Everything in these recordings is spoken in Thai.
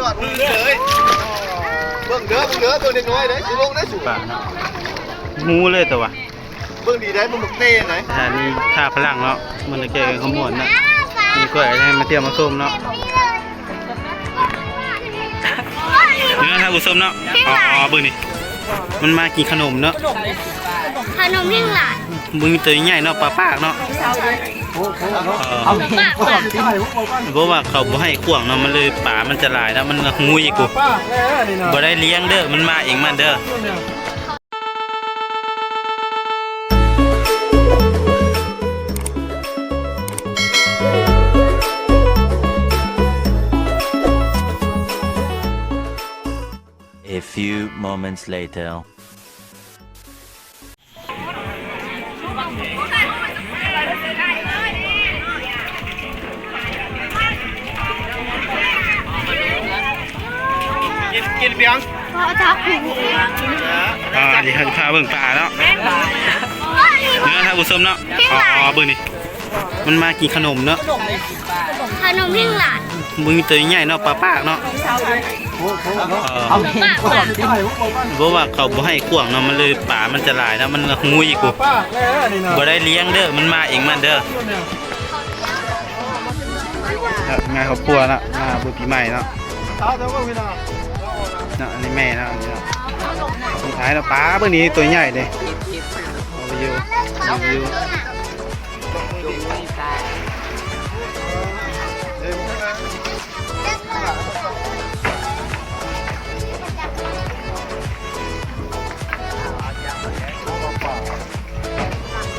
จอดมือเลยเบิ่งเด้อเบิ่งเด้อเบิ่งเด็กน้อยเด้อสิลงได้สูป่าเนาะงูเลยแต่ว่าเบิ่งดีได้เบิ่งบักเต้ไหนสถานีท่าพลังเนาะมันจะเก่งขมวนเนาะมีกล้วยให้มาเตรียมมาส้มเนาะนี่นะท่านผู้มเนาะอ๋อเบิ่งนี่มันมากินขนมเนาะขนมเพียงหลานมึงตัวใหญ่เนาะปลาปากเนาะ เออปากหลานเพราะว่าเขาบ่ให้ขวงเนาะมันเลยป่ามันจะลายแล้วมันงูอีกกูบ่ได้เลี้ยงเด้อมันมาเองมันเด้อ A few moments later. เพราะทับหูอ่าเดี๋ยวพาเบิ่งป่าเนาะนี่นะท่านผู้ชมเนาะอ๋อเบิ่งนี่มันมากินขนมเนาะขนมเพียงหลานมึงตัวใหญ่เนาะปลาปากเนาะเพราะว่าเขาบ่ให้ขวงเนาะมันเลยป่ามันจะลายแล้วมันงูอีกกูบ่ได้เลี้ยงเด้อมันมาเองมันเด้อครับงานครอบครัวเนะมาบุปีใหม่เนาะ เอาเดี๋ยวก็พี่น้องเนาะอันนี้แม่เนาะอันนี้เนาะสุดท้ายแล้วป้าเบิ่งนี้ตัวใหญ่เลยเอาไปอยู่เอาไปอยู่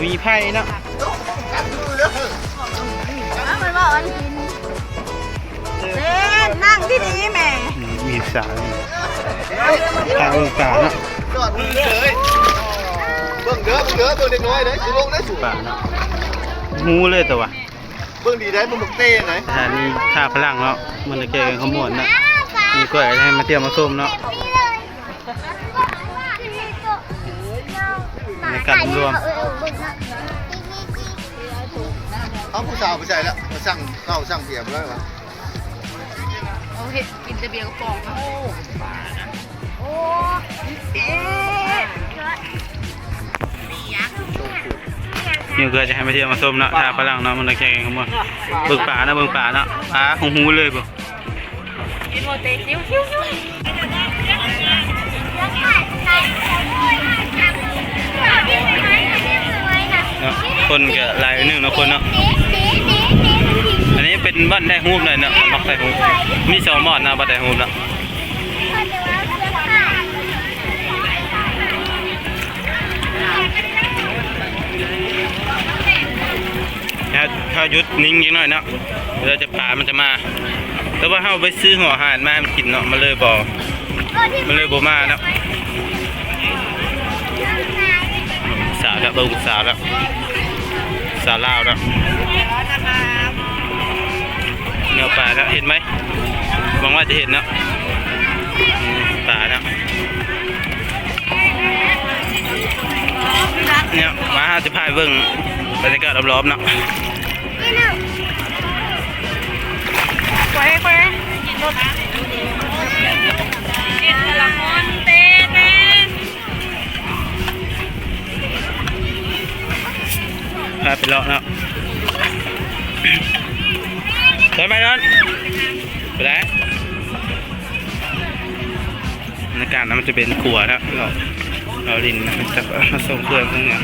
มีไพ่เนาะมันบอกว่ากินเล่นนั่งที่นี้แม่อืมมีสาว ตาเบิ่งป่าเนาะจอดมือเลยเบิ่งเด้อเบิ่งเด้อเบิ่งเด็กน้อยเด้อสิลงได้สูงป่าเนาะงูเลยแต่ว่าเบิ่งดีได้เบิ่งบักเต้ไหนสถานีท่าพลังเนาะมันจะเก่งขมวนเนาะมีกล้วยให้มาเตรียมมาส้มเนาะในการรวมเอาผู้สาวผู้ชายแล้วมาสั่งเข้าสั่งเบียร์แล้ววะเอาเห็ดกินแต่เบียร์กระป๋องนะโอ้ เอ๊ะนี่ก็จะให้มาเที่ยวมาส้มเนาะท่าพลังเนาะมันจะแข่งกันหมดเบิ่งป่านะเบิ่งป่าเนาะป่าของหูเลยบ่กินโมเตคิ้วคิ้วคิ้วเนาะคนก็หลายหนึงเนาะคนเนาะอันนี้เป็นบ้านได้ฮูบเลยเนาะมักได้ฮูบมีสองหมอดนะบ้านได้ฮูบเนาะาถ้าหยุดนิ่งอีกหน่อยเนาะเราจะป่ามันจะมา แต่ว่าเฮาไปซื้อหัวอาหารมามันกินเนาะมันเลยบ่มันเลยบ่มาเนาะสาวแล้วเบิ่งสาวแล้วสาวลาวแล้วเนื้อปลาแล้วเห็นไหมหวังว่าจะเห็นเนาะปลาเนาะเนี่ยมาหาจะพายเบิ่งบรรยากาศรอบๆเนาะ แควแควกินรถกินละครเต้เต้ไปเลาะเนาะถอยไปนอนไปไหนบรรยากาศนะมันจะเป็นขัวนะเราเราลินนะมันจะมาส่งเครื่องพวกเนี้ย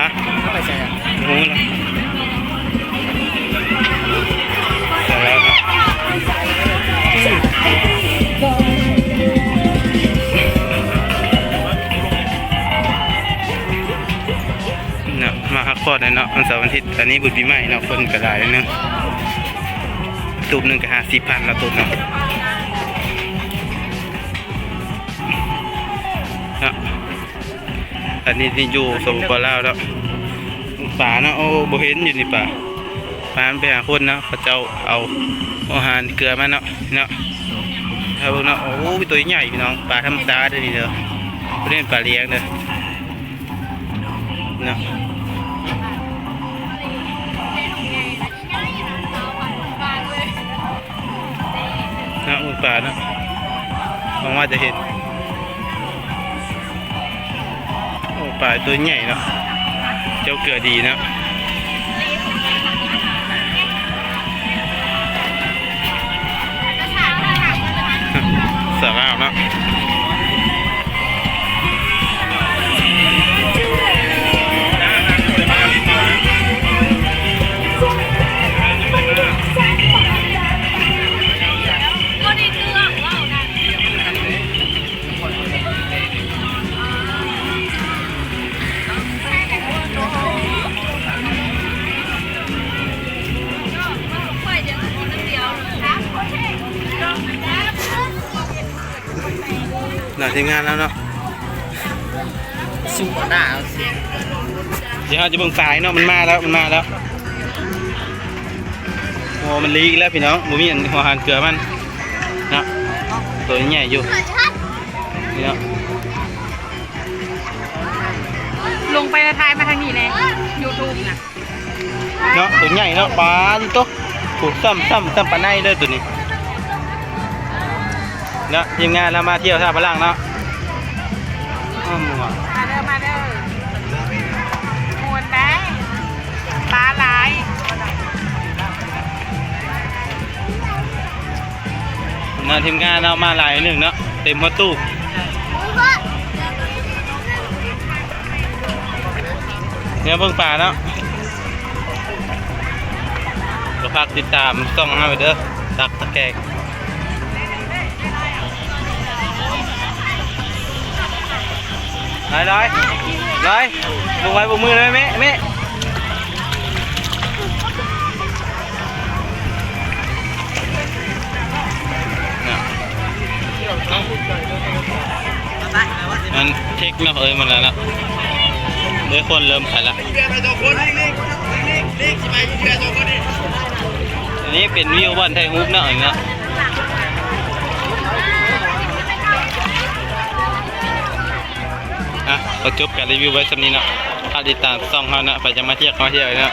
ฮะโอ้โหแล้วแล้วเนาะมาฮักพอดเนาะวันเสาร์วันอาทิตย์อันนี้บุญปีใหม่เนาะคนกระไดเนาะตูบหนึ่งก็ห้าสิบพันละตูบเนาะ อันนี้ที่อยู่สมุปลาวแล้วป่านะโอ้บ่เห็นอยู่นี่ป่าป่านไปหาคนเนาะเขาเจ้าเอาอาหารเกลือมาเนาะเนาะถ้าเนาะโอ้ตัวใหญ่พี่น้องปลาธรรมดาเด้อนี่เด้อบ่เป็นปลาเลี้ยงเด้อเนาะนาะมึงป่านะหวังว่าจะเห็น ป่าตัวใหญ่เนาะเจ้าเกือดีนะ หน่าทีมงานแล้วเนาะสู้หน้าเอาสิเดี๋ยวเราจะเบิ่งสายเนาะมันมาแล้วมันมาแล้วโอ้มันลีกแล้วพี่น้องหมูมีอันหัวหานเกลือมันเนาะตัวใหญ่อยู่นี่เนาะลงไปในทายมาทางนี้เลยยูทูบนะเนาะตัวใหญ่เนาะปลาดิโตผูกซ้ำซ้ำซ้ำปลาในเลยตัวนี้ เนาะทีมงานเรามาเที่ยวท่าพลังเนาะอ้อมว่ะมาเด้อมาเด้อมวนได้ปลาหลายเนาะทีมงานเรามาหลายหนึ่งเนาะเต็มประตูเนี่ยเบิ่งป่าเนาะก็พักติดตามต้องให้ไปเด้อตักตะแกรง ร้อยร้อยร้อยลงไว้บนมือเลยแม่แม่มันเทคนาะเอ้ยมันแล้วเนะเดี๋ยคนเริ่มขายละเชื่อไปตัวคนนี่นี่นี่นี่ใช่ไหมเชื่อตัวคนนี่อันนี้เป็นวิวบ้านไทยฮุบเนาะอย่างเงี้ย อะเราจบการรีวิวไว้สำนี้เนาะถ้าติดตามซ่องเขาเนาะไปจะมาเที่ยวมาเที่ยวเนาะ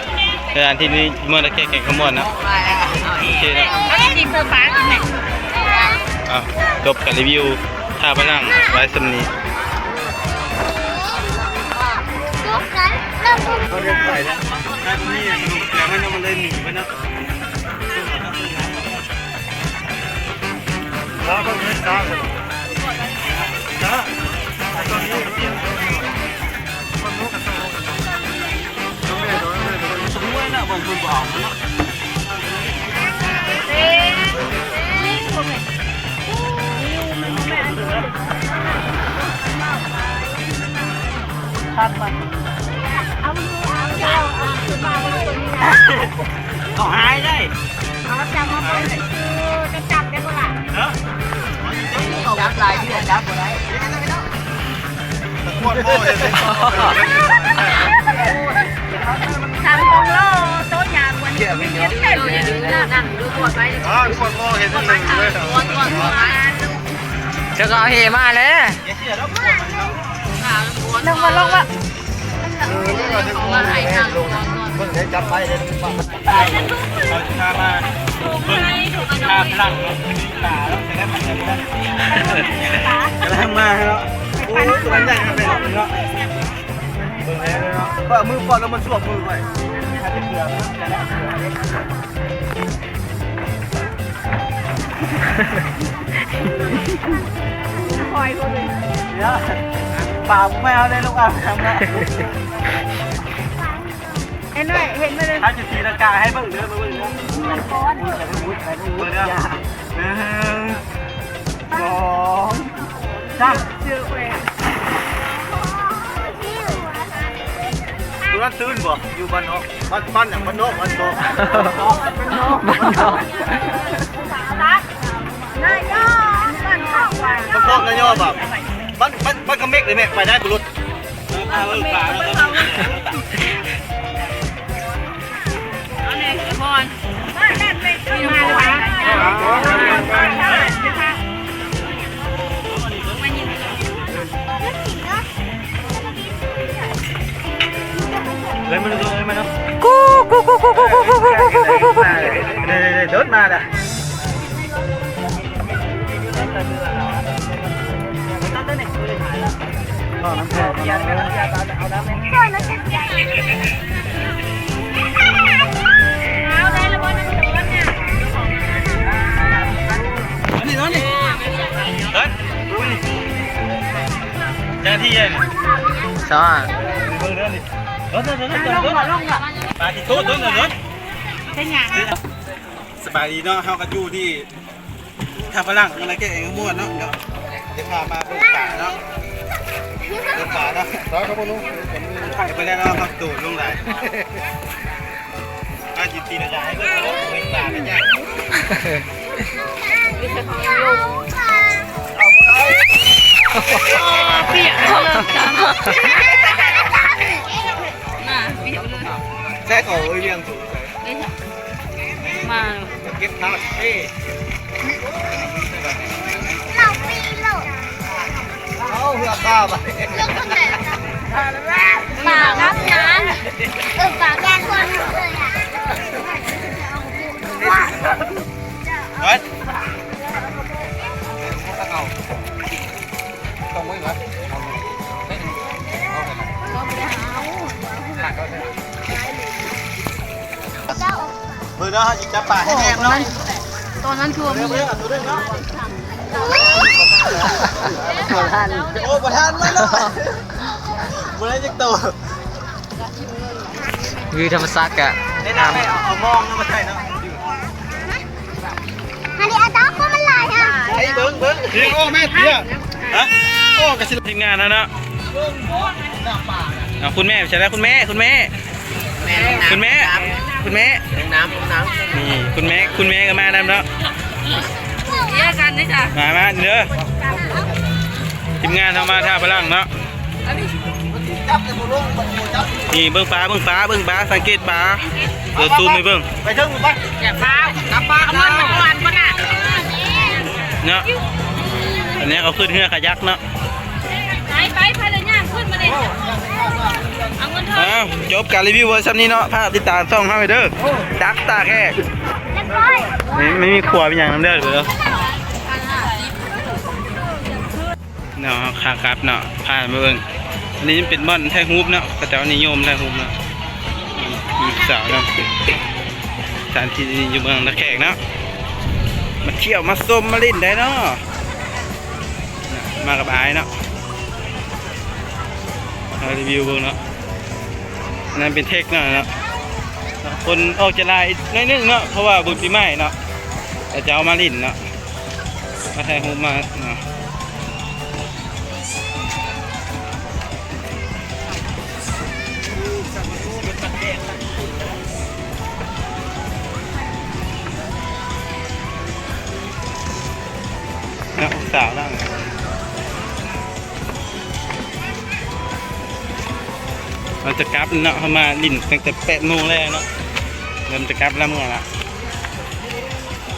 สถานที่นี้เมื่อตะแค่แข่งขมวนเนาะโอเคเนาะแล้วนี่คือปลาที่ไหนอะจบการรีวิวท่าพลังไว้สำนี้กนั้นเขาเรียกไปแล้วท่านนี่สนุกแต่มันมันเลยหนีไปนะแล้วก็ไม่ตา คนนู้นกับตัวน้องแม่น้องแม่น้องแม่สมมตินะบางคนบอกเนาะเอามือเอาเจ้าเอาขึ้นมาไว้ตรงนี้นะเขาหายได้เอาจับมาเป็นคือจะจับได้ปะล่ะเนาะจับลายที่จับอะไรข วดโม่เลยสิทำตรงโลโต๊ะยางวันนี้ไม่เก็บเลยนั่งดูขวดไว้อ๋อขวดโม่เห็นตั้งหนึ่งเลยขวดขวดขวดจะก็เฮมาแล้วลงมาลงมาเออเรื่องอะไรกูไม่รู้เพิ่งได้จับไปเลยเขาพามาเบิ่งท่าพลังเนาตาแล้วแต่ก็มันจะไม่ได้กำลังมาเนา วเนาะว่ามือปอดแล้วมันสวมมือไปถ้าเป็นเกลือมันจะได้คอยเขาเลยเดี๋ยวปากไม่เอาเลยลูกอะทำนะเห็นไหมเห็นไหมเลยถ้าจะตีลังกาให้เบิ่งเด้อมาเบิ่งเด้อมันก้อนเบิ่งเด้อหนึ่งสองสาม เชื่อแหวนดูนั่นตื้นบ่อยู่บ้านนอกบ้านบ้านอย่างบ้านนอกบ้านนอกบ้านนอกนายย่อบ้านเข้าไปบ้านนอกนายย่อแบบบ้านบ้านบ้านกระเมกเลยแม่ไปได้บุรุษปลาเบิ่งปลาแล้วก็ เดินเดินเดินเป็นหยังสบายดีเนาะเฮาก็อยู่ที่ท่าพลังอะไรแกเองม่วนเนาะเดี๋ยวเดี๋ยวพามาเบิ่งป่าเนาะเบิ่งป่าเนาะร้อยครับลุงถ่ายไปแล้วเนาะครับตูดลงไหลอาจิตตีระยะให้เบิ่งเนาะเบิ่งป่ากันยาก เปียกเลยจ้ะน่ะเปียกเลย sẽ có ơi liền thủ thế เอ้ยมา kết thác ê เราปีโลก ô hứa ta vậy เรื่องคนไหนนะป่ารับน้ำเออป่าแก้คนเลยอ่ะ đấy เบิ่งเนาะเฮาสิจับป่าให้แน่เนาะตอนนั้นทัวร์มีเบิ่งเอาตัวเด้อเนาะหัวท่านโอ้บ่ทันเลยเนาะบ่ได้จักตัววิวธรรมศาสตร์กะได้น้ำไม่เอาเอามองเนาะบ่ใช่เนาะอันนี้อาตาเขามันลายอะไอ้เบิ่งเบิ่งโอ้แม่เตี้ยฮะโอ้กระสิทีมงานแล้วเนาะเอาคุณแม่ใช่แล้วคุณแม่คุณแม่ คุณแม่ คุณแม่น้ำน้นี่คุณแม่คุณแม่ก็มาแล้วเนาะแยกกันนะจ๊ะมามาเด้อทีมงานทำมาท่าพลังเนาะนี่เบิ้งฟ้าเบิ้งฟ้าเบิ้งฟ้าสังเกตฟ้าเดี๋ยวซูมไปเบิ้งไปเทิงไปอย่าฟ้าวกลับบ้านเอาเงินมาก่อนป่ะน่ะเนาะอันนี้เขาขึ้นเรือขยักเนาะไปไปไปเลยย่างขึ้นมาเลยเอาเงินเถอะอ้าวจบการรีวิวเวอร์ชันนี้เนาะภาพติดตามช่องห้าไปเด้อดักตาแค่เรียบร้อยไม่ไม่มีขวเป็นอย่างนั้นเด้อเด้อเนาะขากลับเนาะผ่านมาเบิ่งอันนี้เป็นบ่อนไทยฮูปเนาะเขาเจ้านิยมไทยฮูปเนาะมีสาวเนาะสถานที่อยู่เมืองตะแขกเนาะมาเที่ยวมาส้มมาเล่นได้เนาะน่ะมากับอายเนาะ เอารีวิวเบิ่งเนาะนั่นเป็นเทคเนาะเนาะคนออกจะลายน้อยนึงเนาะเพราะว่าบุญปีใหม่เนาะแต่จะเอามาลิ่นเนาะมาไทยฮูปมาเนาะเนาะสาวนั่ง เราจะกลับเนาะเขามาลิ่นตั้งแต่แปดโมงแล้วเนาะเริ่มจะกลับแล้วเมื่อละ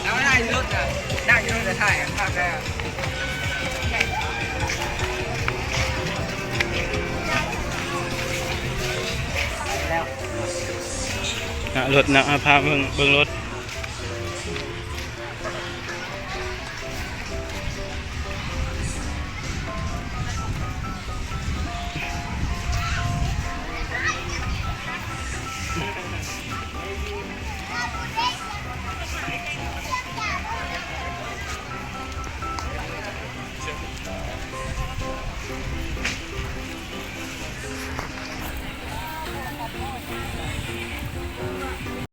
แล้วได้รถอะได้รถจะถ่ายกันภาพได้รถนะเอาพาเบิ่งเบิ่งรถ